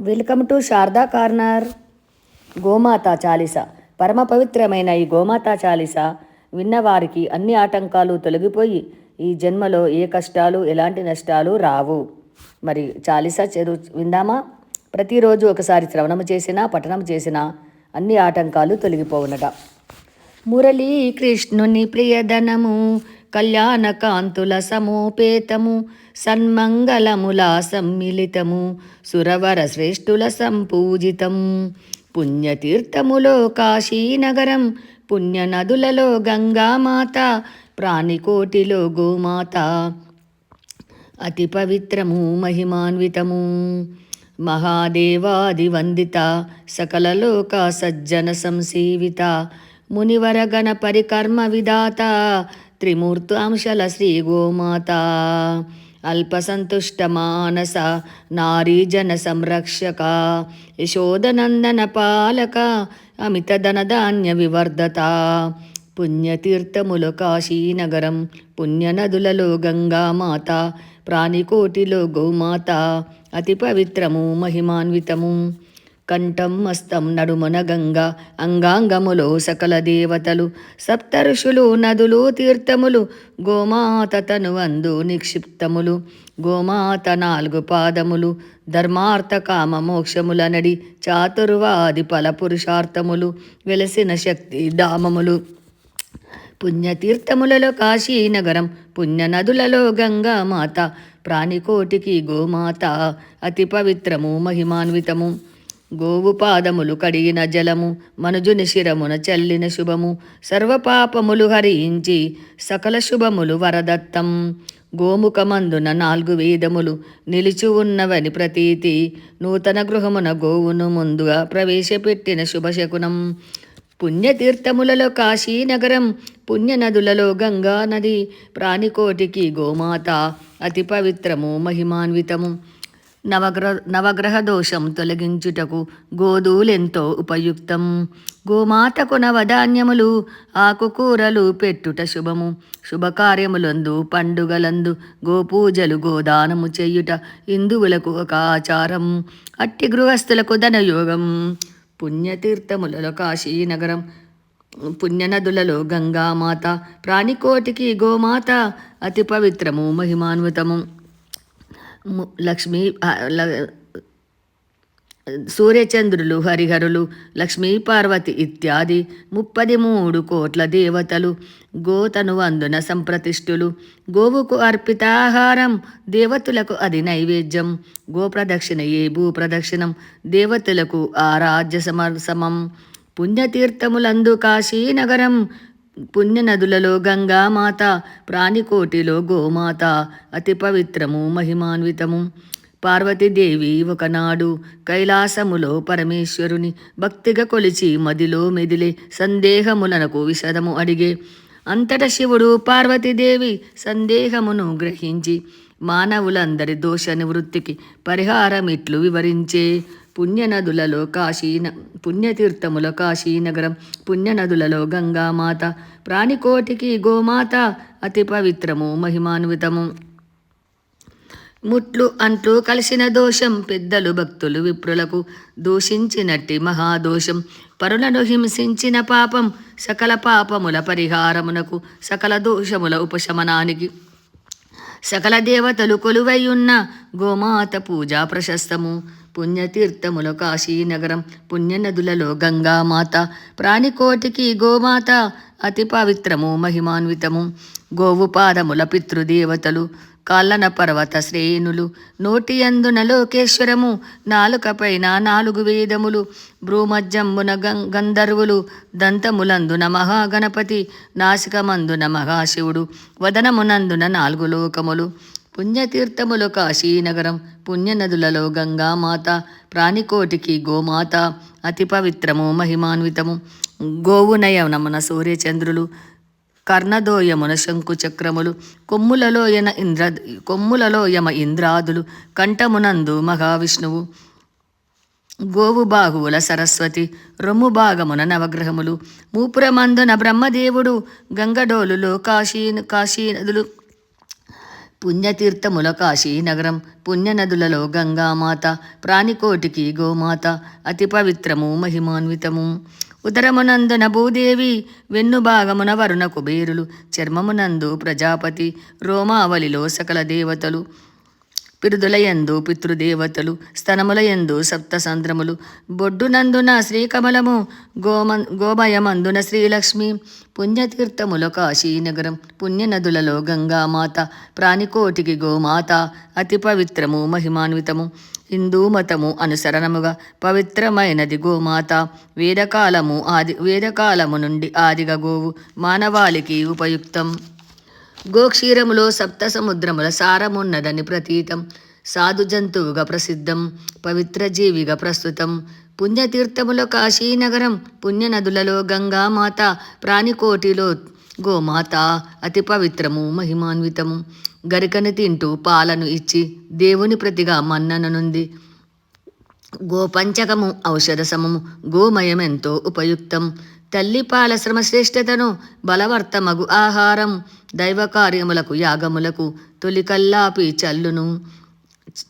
Welcome to Sharada corner. గోమాత చాలీస. పరమ పవిత్రమైన ఈ గోమాత చాలీస విన్నవారికి అన్ని ఆటంకాలు తొలగిపోయి ఈ జన్మలో ఏ కష్టాలు ఎలాంటి నష్టాలు రావు. మరి చాలీస చదువు విందామా? ప్రతిరోజు ఒకసారి శ్రవణము చేసినా పఠనం చేసినా అన్ని ఆటంకాలు తొలగిపోవునట. మురళీ కృష్ణుని కళ్యాణకాంతుల కళ్యాణ కాంతుల సమోపేతము సన్మంగళముల సమ్మిళితము సురవర శ్రేష్ఠుల సంపూజితం పుణ్యతీర్థములో కాశీనగరం పుణ్యనదులలో గంగామాత ప్రాణికోటిలో గోమాత. అతి పవిత్రము మహిమాన్వితము. మహాదేవాది వందిత సకలలోక సజ్జన సంసీవిత మునివరగణ పరికర్మ విధాత త్రిమూర్తాంశల శ్రీ గోమాత అల్పసంతుష్ట మానస నారీజన సంరక్షక యశోదనందన పాలక అమిత ధనధాన్య వివర్ధత. పుణ్యతీర్థములు కాశీనగరం పుణ్యనదులలో గంగామాత ప్రాణికోటిలో గోమాత అతి పవిత్రము మహిమాన్వితము. కంఠం మస్తం నడుమన గంగ అంగాంగములో సకల దేవతలు. సప్త ఋషులు నదులు తీర్థములు గోమాత తనువందు నిక్షిప్తములు. గోమాత నాలుగు పాదములు ధర్మార్థ కామ మోక్షముల నడి చాతుర్వాది ఫల పురుషార్థములు వెలసిన శక్తి ధామములు. పుణ్యతీర్థములలో కాశీనగరం పుణ్యనదులలో గంగామాత ప్రాణికోటికి గోమాత అతి పవిత్రము మహిమాన్వితము. గోవు పాదములు కడిగిన జలము మనుజుని శిరమున చల్లిన శుభము సర్వపాపములు హరించి సకల శుభములు వరదత్తం. గోముఖమందున నాలుగు వేదములు నిలిచి ఉన్నవని ప్రతీతి నూతన గృహమున గోవును ముందుగా ప్రవేశపెట్టిన శుభశకునం. పుణ్యతీర్థములలో కాశీనగరం పుణ్యనదులలో గంగా నది ప్రాణికోటికి గోమాత అతి పవిత్రము మహిమాన్వితము. నవగ్రహ నవగ్రహ దోషం తొలగించుటకు గోధూలెంతో ఉపయుక్తం. గోమాతకు నవధాన్యములు ఆకుకూరలు పెట్టుట శుభము. శుభకార్యములందు పండుగలందు గోపూజలు గోదానము చేయుట హిందువులకు ఒక ఆచారం. అట్టి గృహస్థులకు ధనయోగం. పుణ్యతీర్థములలో కాశీనగరం పుణ్యనదులలో గంగామాత ప్రాణికోటికి గోమాత అతి పవిత్రము మహిమాన్వితము. లక్ష్మీ సూర్యచంద్రులు హరిహరులు లక్ష్మీ పార్వతి ఇత్యాది ముప్పది మూడు కోట్ల దేవతలు. గోతను వందున సంప్రతిష్ఠులు. గోవుకు అర్పితాహారం. దేవతలకు అది నైవేద్యం. గోప్రదక్షిణ ఏ భూప్రదక్షిణం. దేవతలకు ఆరాధ్య సమర్ సమం. పుణ్యతీర్థములందు కాశీనగరం. పుణ్యనదులలో గంగామాత ప్రాణికోటిలో గోమాత అతి పవిత్రము మహిమాన్వితము. పార్వతీదేవి ఒకనాడు కైలాసములో పరమేశ్వరుని భక్తిగా కొలిచి మదిలో మెదిలే సందేహములనకు విషదము అడిగే. అంతట శివుడు పార్వతీదేవి సందేహమును గ్రహించి మానవులందరి దోష నివృత్తికి పరిహారమిట్లు వివరించే. పుణ్యనదులలో కాశీన పుణ్యతీర్థముల కాశీనగరం పుణ్యనదులలో గంగామాత ప్రాణికోటికి గోమాత అతి పవిత్రము మహిమాన్వితము. ముట్లు అంటూ కలిసిన దోషం పెద్దలు భక్తులు విప్రులకు దూషించినట్టి మహాదోషం. పరులను హింసించిన పాపం సకల పాపముల పరిహారమునకు సకల దోషముల ఉపశమనానికి. సకల దేవతలు కొలువై ఉన్న గోమాత పూజ ప్రశస్తము. పుణ్యతీర్థముల కాశీనగరం పుణ్యనదులలో గంగామాత ప్రాణికోటికి గోమాత అతి పవిత్రము మహిమాన్వితము. గోవు పాదముల పితృదేవతలు కాళ్ళన పర్వత శ్రేణులు నోటి అందున లోకేశ్వరము నాలుకపైన నాలుగు వేదములు భ్రూమజ్జంబున గం గంధర్వులు దంతములందున మహాగణపతి నాసికమందున మహాశివుడు వదనమునందున నాలుగు లోకములు. పుణ్యతీర్థములు కాశీనగరం పుణ్యనదులలో గంగామాత ప్రాణికోటికి గోమాత అతి పవిత్రము మహిమాన్వితము. గోవునయనమున సూర్యచంద్రులు కర్ణదోయమున శంకు చక్రములు కొమ్ములలో యన ఇంద్ర కొమ్ములలో యమ ఇంద్రాదులు కంఠమునందు మహావిష్ణువు. గోవు బాహువుల సరస్వతి రొమ్ము భాగమున నవగ్రహములు. మూపురమందున బ్రహ్మదేవుడు గంగడోలులో కాశీ కాశీ నదులు పుణ్యతీర్థముల కాశీ నగరం పుణ్యనదులలో గంగామాత ప్రాణికోటికి గోమాత అతి పవిత్రము మహిమాన్వితము. ఉదరమునందున భూదేవి వెన్నుభాగమున వరుణ కుబేరులు చర్మమునందు ప్రజాపతి రోమావలిలో సకల దేవతలు. పిరుదులయందు పితృదేవతలు స్తనములయందు సప్తసంద్రములు. బొడ్డునందున శ్రీకమలము గోమ గోమయమందున శ్రీలక్ష్మి. పుణ్యతీర్థముల కాశీనగరం పుణ్యనదులలో గంగామాత ప్రాణికోటికి గోమాత అతి పవిత్రము మహిమాన్వితము. హిందూ మతము అనుసరణముగా పవిత్రమైనది గోమాత. వేదకాలము ఆది వేదకాలము నుండి ఆదిగ గోవు మానవాళికి ఉపయుక్తం. గోక్షీరములో సప్త సముద్రముల సారమున్నదని ప్రతీతం. సాధు జంతువుగా ప్రసిద్ధం. పవిత్ర జీవిగా ప్రస్తుతం. పుణ్యతీర్థములో కాశీనగరం. పుణ్యనదులలో గంగామాత ప్రాణికోటిలో గోమాత అతి పవిత్రము మహిమాన్వితము. గరికను తింటూ పాలను ఇచ్చి దేవుని ప్రతిగా మన్నననుంది. గోపంచకము ఔషధ సమము గోమయమెంతో ఉపయుక్తం. తల్లిపాల పాల శ్రమశ్రేష్టతను బలవర్తమగు ఆహారం దైవకార్యములకు యాగములకు తొలికల్లాపి చల్లును.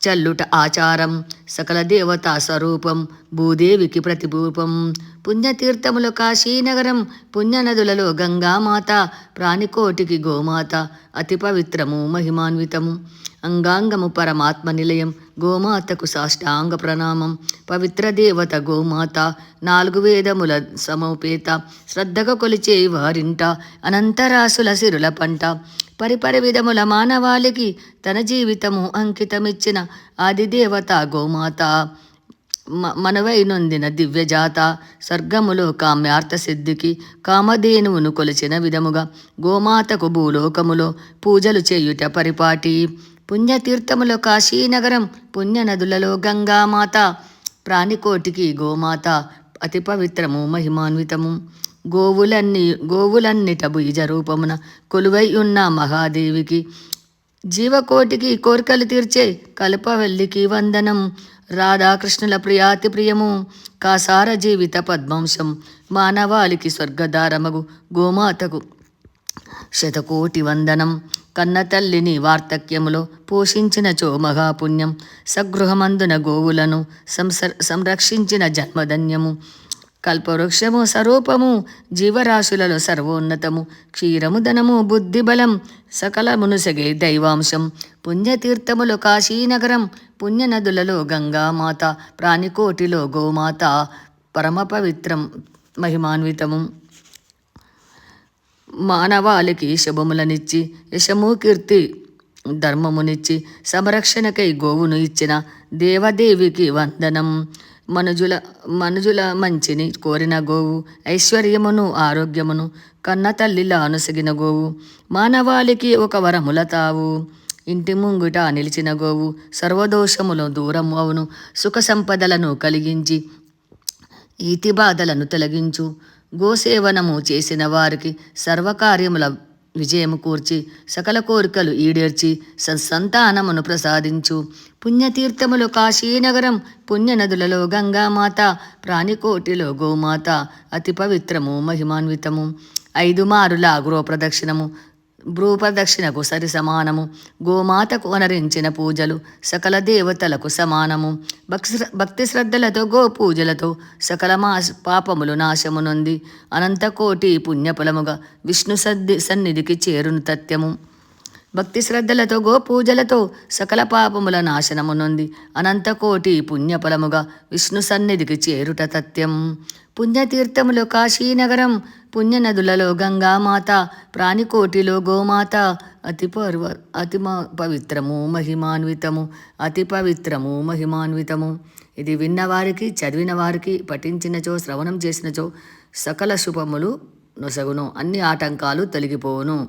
చల్లుట ఆచారం సకల దేవతా స్వరూపం భూదేవికి ప్రతిరూపం పుణ్యతీర్థముల కాశీనగరం పుణ్యనదులలో గంగామాత ప్రాణికోటికి గోమాత అతి పవిత్రము మహిమాన్వితము. అంగాంగము పరమాత్మ నిలయం గోమాతకు సాష్టాంగ ప్రణామం. పవిత్ర దేవత గోమాత నాలుగు వేదముల సమోపేత శ్రద్ధగా కొలిచే వారింట అనంతరాసుల సిరుల పంట. పరిపరి విధముల మానవాళికి తన జీవితము అంకితమిచ్చిన ఆదిదేవత గోమాత. మ- మనవై నొందిన దివ్యజాత స్వర్గములో కామ్యార్థ సిద్ధికి కామధేనువును కొలిచిన విధముగా గోమాతకు భూలోకములో పూజలు చేయుట పరిపాటి. పుణ్యతీర్థములో కాశీనగరం పుణ్యనదులలో గంగామాత ప్రాణికోటికి గోమాత అతి పవిత్రము మహిమాన్వితము. గోవులన్నీ గోవులన్నిట బీజ రూపమున కొలువై ఉన్న మహాదేవికి జీవకోటికి కోరికలు తీర్చే కల్పవల్లికి వందనం. రాధాకృష్ణుల ప్రియాతి ప్రియము కాసార జీవిత పద్మాంశం మానవాళికి స్వర్గదారమగు గోమాతకు శతకోటి వందనం. కన్నతల్లిని వార్తక్యములో పోషించినచో పోషించిన చో మహాపుణ్యం సగృహమందున గోవులను సంస సంరక్షించిన జన్మధన్యము. కల్పవృక్షము స్వరూపము జీవరాశులలో సర్వోన్నతము. క్షీరము ధనము బుద్ధిబలం సకలమునుసగే దైవాంశం. పుణ్యతీర్థములు కాశీనగరం పుణ్యనదులలో గంగామాత ప్రాణికోటిలో గోమాత పరమ పవిత్రం మహిమాన్వితము. మానవాళికి శుభములనిచ్చి యశము కీర్తి ధర్మమునిచ్చి సంరక్షణకై గోవును ఇచ్చిన దేవదేవికి వందనం. మనుజుల మనుజుల మంచిని కోరిన గోవు ఐశ్వర్యమును ఆరోగ్యమును కన్న తల్లిలా అనుసగిన గోవు మానవాళికి ఒక వరముల తావు. ఇంటి ముంగుట నిలిచిన గోవు సర్వదోషములు దూరం అవును. సుఖ సంపదలను కలిగించి ఈతి బాధలను తొలగించు. గోసేవనము చేసిన వారికి సర్వకార్యముల విజయము కూర్చి సకల కోరికలు ఈడేర్చి సత్సంతానమును ప్రసాదించు. పుణ్యతీర్థములు కాశీనగరం పుణ్యనదులలో గంగామాత ప్రాణికోటిలో గోమాత అతి పవిత్రము మహిమాన్వితము. ఐదు మారుల గృహప్రదక్షిణము భ్రూపదక్షిణకు సరి సమానము గోమాతకు అనరించిన పూజలు సకల దేవతలకు సమానము. భక్తి భక్తి శ్రద్ధలతో గో పూజలతో సకల మా పాపములు నాశమునొంది. అనంతకోటి పుణ్యఫలముగా విష్ణు సద్ది సన్నిధికి చేరును తత్యము. భక్తి శ్రద్ధలతో గో పూజలతో సకల పాపముల నాశనమునుంది. అనంతకోటి పుణ్యఫలముగా విష్ణు సన్నిధికి చేరుట తథ్యం. పుణ్యతీర్థములు కాశీనగరం పుణ్యనదులలో గంగామాత ప్రాణికోటిలో గోమాత అతి పర్వ అతి పవిత్రము మహిమాన్వితము అతి పవిత్రము మహిమాన్వితము. ఇది విన్నవారికి చదివిన వారికి పఠించినచో శ్రవణం చేసినచో సకల శుభములు నొసగును. అన్ని ఆటంకాలు తొలగిపోవును.